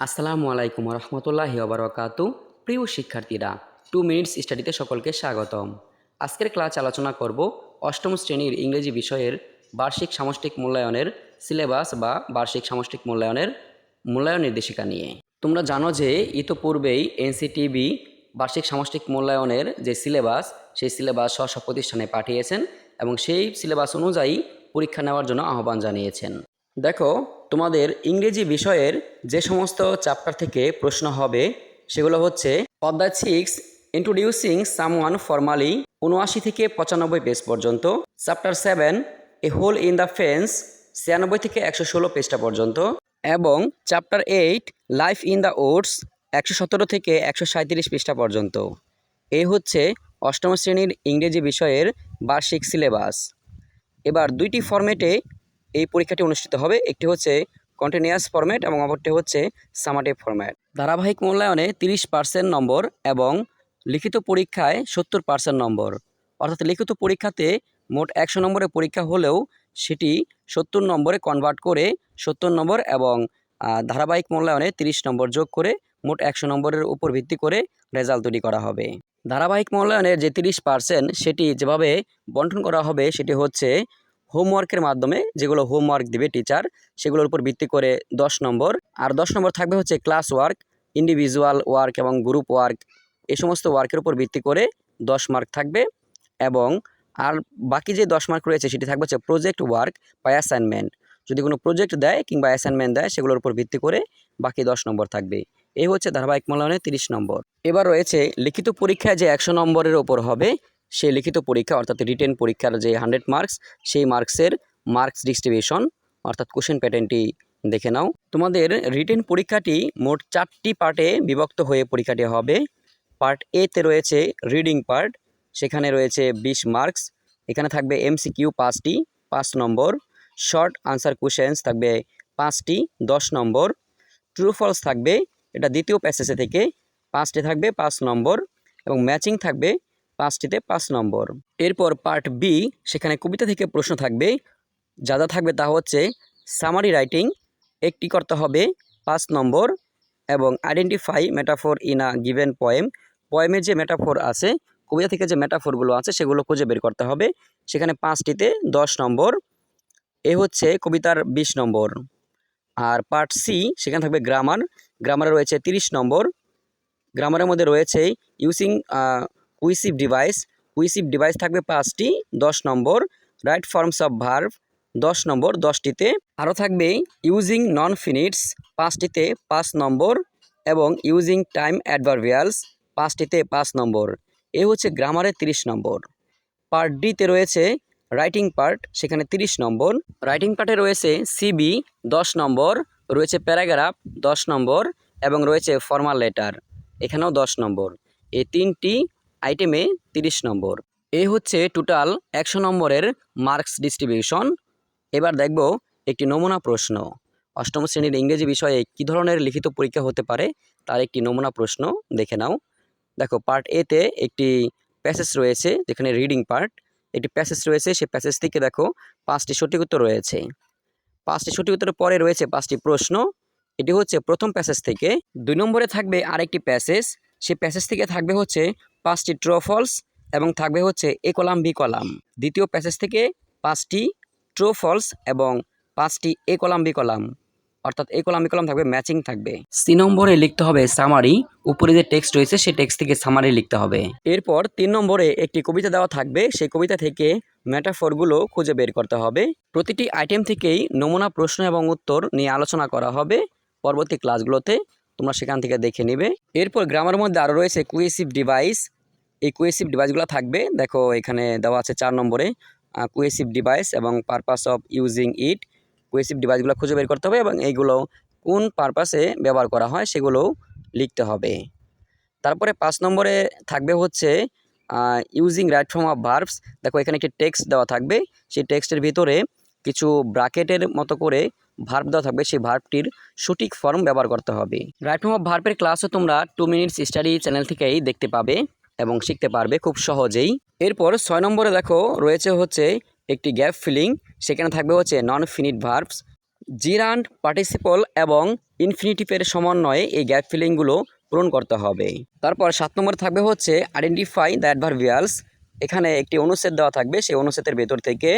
আসসালামু আলাইকুম রহমতুল্লাহি ওবরাকাতু। প্রিয় শিক্ষার্থীরা টু মিনিটস স্টাডিতে সকলকে স্বাগতম। আজকের ক্লাস আলোচনা করব অষ্টম শ্রেণির ইংরেজি বিষয়ের বার্ষিক সামষ্টিক মূল্যায়নের সিলেবাস বা বার্ষিক সামষ্টিক মূল্যায়নের মূল্যায়ন নির্দেশিকা নিয়ে। তোমরা জানো যে ইতোপূর্বেই এনসিটিভি বার্ষিক সামষ্টিক মূল্যায়নের যে সিলেবাস সেই সিলেবাস স্ব প্রতিষ্ঠানে পাঠিয়েছেন এবং সেই সিলেবাস অনুযায়ী পরীক্ষা নেওয়ার জন্য আহ্বান জানিয়েছেন। দেখো, তোমাদের ইংরেজি বিষয়ের যে সমস্ত চ্যাপ্টার থেকে প্রশ্ন হবে, সেগুলো হচ্ছে অধ্যায় সিক্স ইন্ট্রোডিউসিং সামওয়ান ফর্মালি উনআশি থেকে পঁচানব্বই পেজ পর্যন্ত chapter seven a hole in the fence ছিয়ানব্বই থেকে একশো ষোলো পেজটা পর্যন্ত, এবং chapter eight life in the oats একশো সতেরো থেকে একশো সাঁত্রিশ পৃষ্ঠা পর্যন্ত। এই হচ্ছে অষ্টম শ্রেণির ইংরেজি বিষয়ের বার্ষিক সিলেবাস এবার দুইটি ফরম্যাটে এই পরীক্ষাটি অনুষ্ঠিত হবে। একটি হচ্ছে কন্টিনিউয়াস ফরম্যাট এবং অপরটি হচ্ছে সামাটিভ ফরম্যাট ধারাবাহিক মূল্যায়নে তিরিশ পার্সেন্ট নম্বর এবং লিখিত পরীক্ষায় সত্তর পার্সেন্ট নম্বর। অর্থাৎ লিখিত পরীক্ষাতে মোট একশো নম্বরের পরীক্ষা হলেও সেটি সত্তর নম্বরে কনভার্ট করে সত্তর নম্বর এবং ধারাবাহিক মূল্যায়নে তিরিশ নম্বর যোগ করে মোট একশো নম্বরের উপর ভিত্তি করে রেজাল্ট তৈরি করা হবে। ধারাবাহিক মূল্যায়নের যে তিরিশ পার্সেন্ট সেটি যেভাবে বন্টন করা হবে সেটি হচ্ছে হোমওয়ার্কের মাধ্যমে যেগুলো হোমওয়ার্ক দিবে টিচার, সেগুলোর উপর ভিত্তি করে দশ নম্বর। আর দশ নম্বর থাকবে হচ্ছে ক্লাস ওয়ার্ক ইন্ডিভিজুয়াল ওয়ার্ক এবং গ্রুপ ওয়ার্ক। এই সমস্ত ওয়ার্কের উপর ভিত্তি করে দশ মার্ক থাকবে এবং আর বাকি যে দশ মার্ক রয়েছে সেটি থাকবে হচ্ছে প্রজেক্ট ওয়ার্ক বা অ্যাসাইনমেন্ট যদি কোনো প্রজেক্ট দেয় কিংবা অ্যাসাইনমেন্ট দেয়, সেগুলোর উপর ভিত্তি করে বাকি দশ নম্বর থাকবে। এই হচ্ছে ধারাবাহিক মূল্যায়নে তিরিশ নম্বর। এবার রয়েছে লিখিত পরীক্ষায় যে একশো নম্বরের ওপর হবে সেই লিখিত পরীক্ষা, অর্থাৎ রিটেন পরীক্ষার যে হান্ড্রেড মার্কস, সেই মার্কসের মার্কস ডিস্ট্রিবিউশন, অর্থাৎ কোশ্চেন প্যাটার্নটি দেখে নাও। তোমাদের রিটেন পরীক্ষাটি মোট চারটি পার্টে বিভক্ত হয়ে পরীক্ষাটি হবে। পার্ট এতে রয়েছে রিডিং পার্ট, সেখানে রয়েছে বিশ মার্কস, এখানে থাকবে এমসিকিউ পাঁচটি, পাঁচ নম্বর। শর্ট আনসার কোশ্চেন্স থাকবে পাঁচটি, দশ নম্বর। ট্রু ফলস থাকবে, এটা দ্বিতীয় প্যাসেজে থেকে, পাঁচটি থাকবে, পাঁচ নম্বর। এবং ম্যাচিং থাকবে পাঁচটিতে পাঁচ নম্বর। এরপর পার্ট বি সেখানে কবিতা থেকে প্রশ্ন থাকবে। যা যা থাকবে তা হচ্ছে সামারি রাইটিং একটি করতে হবে পাঁচ নম্বর এবং identify metaphor in a given poem পয়েমের যে মেটাফোর আছে, কবিতা থেকে যে মেটাফোরগুলো আছে, সেগুলো খুঁজে বের করতে হবে। সেখানে পাঁচটিতে দশ নম্বর, এ হচ্ছে কবিতার বিশ নম্বর। আর পার্ট সি সেখানে থাকবে গ্রামার গ্রামারে রয়েছে তিরিশ নম্বর। গ্রামারের মধ্যে রয়েছে using cohesive device cohesive device থাকবে পাঁচটি, দশ number, right forms of verb, দশ নম্বর, দশটিতে। আরও থাকবে ইউজিং নন ফিনিটস পাঁচটিতে পাঁচ নম্বর, এবং ইউজিং টাইম অ্যাডভারভিয়ালস, পাঁচটিতে পাঁচ নম্বর। এ হচ্ছে গ্রামারের তিরিশ নম্বর। পার্ট ডিতে রয়েছে রাইটিং পার্ট, সেখানে তিরিশ নম্বর। রাইটিং পার্টে রয়েছে সিবি, দশ নম্বর। রয়েছে প্যারাগ্রাফ, দশ নম্বর, এবং রয়েছে ফর্মাল লেটার, এখানেও দশ নম্বর। এই তিনটি আইটেমে তিরিশ নম্বর। এ হচ্ছে টোটাল একশো নম্বরের মার্কস ডিস্ট্রিবিউশন এবার দেখব একটি নমুনা প্রশ্ন। অষ্টম শ্রেণির ইংরেজি বিষয়ে কী ধরনের লিখিত পরীক্ষা হতে পারে তার একটি নমুনা প্রশ্ন দেখে নাও। দেখো পার্ট এতে একটি প্যাসেজ রয়েছে, যেখানে রিডিং পার্ট একটি প্যাসেজ রয়েছে সেই প্যাসেজ থেকে দেখো পাঁচটি সঠিক উত্তর রয়েছে। পাঁচটি সঠিক উত্তরের পরে রয়েছে পাঁচটি প্রশ্ন। এটি হচ্ছে প্রথম প্যাসেজ থেকে। দুই নম্বরে থাকবে আরেকটি প্যাসেজ সেই প্যাসেজ থেকে থাকবে হচ্ছে পাঁচটি ট্রোফলস এবং থাকবে হচ্ছে এ কলাম বি কলাম দ্বিতীয় প্যাসেজ থেকে পাঁচটি ট্রো ফলস এবং পাঁচটি এ কলাম বি কলাম অর্থাৎ এ কলাম বি কলাম থাকবে ম্যাচিং থাকবে। সি নম্বরে লিখতে হবে সামারি উপরে যে টেক্সট রয়েছে সেই টেক্সট থেকে সামারি লিখতে হবে। এরপর তিন নম্বরে একটি কবিতা দেওয়া থাকবে, সেই কবিতা থেকে মেটাফোরগুলো খুঁজে বের করতে হবে। প্রতিটি আইটেম থেকেই নমুনা, প্রশ্ন এবং উত্তর নিয়ে আলোচনা করা হবে। পরবর্তী ক্লাসগুলোতে তোমরা সেখান থেকে দেখে নেবে। এরপর গ্রামের মধ্যে আরও রয়েছে কুয়েসিভ ডিভাইস এই কুয়েসিভ ডিভাইসগুলো থাকবে, দেখো এখানে দেওয়া আছে চার নম্বরে কুয়েসিভ ডিভাইস এবং purpose of using it cohesive ডিভাইসগুলো খুঁজে বের করতে হবে এবং এইগুলো কোন পারপাসে ব্যবহার করা হয় সেগুলোও লিখতে হবে। তারপরে পাঁচ নম্বরে থাকবে হচ্ছে using right form of verbs দেখো এখানে একটি টেক্সট দেওয়া থাকবে, সেই টেক্সটের ভিতরে কিছু ব্রাকেটের মতো করে ভার্ব দেওয়া থাকবে, সেই ভার্বটির সঠিক ফর্ম ব্যবহার করতে হবে। রাইট অফ ভার্বের ক্লাসও তোমরা টু মিনিটস স্টাডি চ্যানেল থেকেই দেখতে পাবে এবং শিখতে পারবে খুব সহজেই। এরপর ছয় নম্বরে দেখো, রয়েছে হচ্ছে একটি গ্যাপ ফিলিং সেখানে থাকবে হচ্ছে নন ফিনিট ভার্বস জিরান্ড পার্টিসিপল এবং ইনফিনিটিভের সমন্বয়ে এই গ্যাপ ফিলিংগুলো পূরণ করতে হবে। তারপর সাত নম্বর থাকবে হচ্ছে আইডেন্টিফাই দ্য অ্যাডভারভিয়ালস এখানে একটি অনুচ্ছেদ দেওয়া থাকবে, সেই অনুচ্ছেদের ভেতর থেকে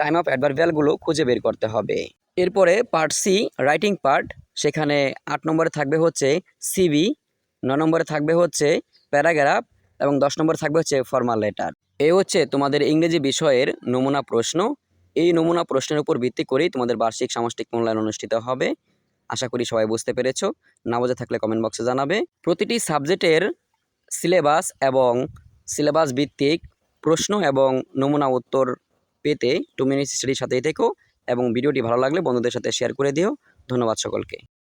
টাইম অফ অ্যাডভারভিয়ালগুলো খুঁজে বের করতে হবে। এরপরে পার্ট সি রাইটিং পার্ট সেখানে আট নম্বরে থাকবে হচ্ছে সিভি ন নম্বরে থাকবে হচ্ছে প্যারাগ্রাফ এবং দশ নম্বরে থাকবে হচ্ছে ফর্মাল লেটার এ হচ্ছে তোমাদের ইংরেজি বিষয়ের নমুনা প্রশ্ন। এই নমুনা প্রশ্নের উপর ভিত্তি করেই তোমাদের বার্ষিক সামষ্টিক মূল্যায়ন অনুষ্ঠিত হবে। আশা করি সবাই বুঝতে পেরেছ। না বোঝা থাকলে কমেন্ট বক্সে জানাবে। প্রতিটি সাবজেক্টের সিলেবাস এবং সিলেবাস ভিত্তিক প্রশ্ন এবং নমুনা উত্তর পেতে টু মিনিট স্টাডির সাথেই থেকো। এবং ভিডিওটি ভালো লাগলে বন্ধুদের সাথে শেয়ার করে দিও। ধন্যবাদ সকলকে।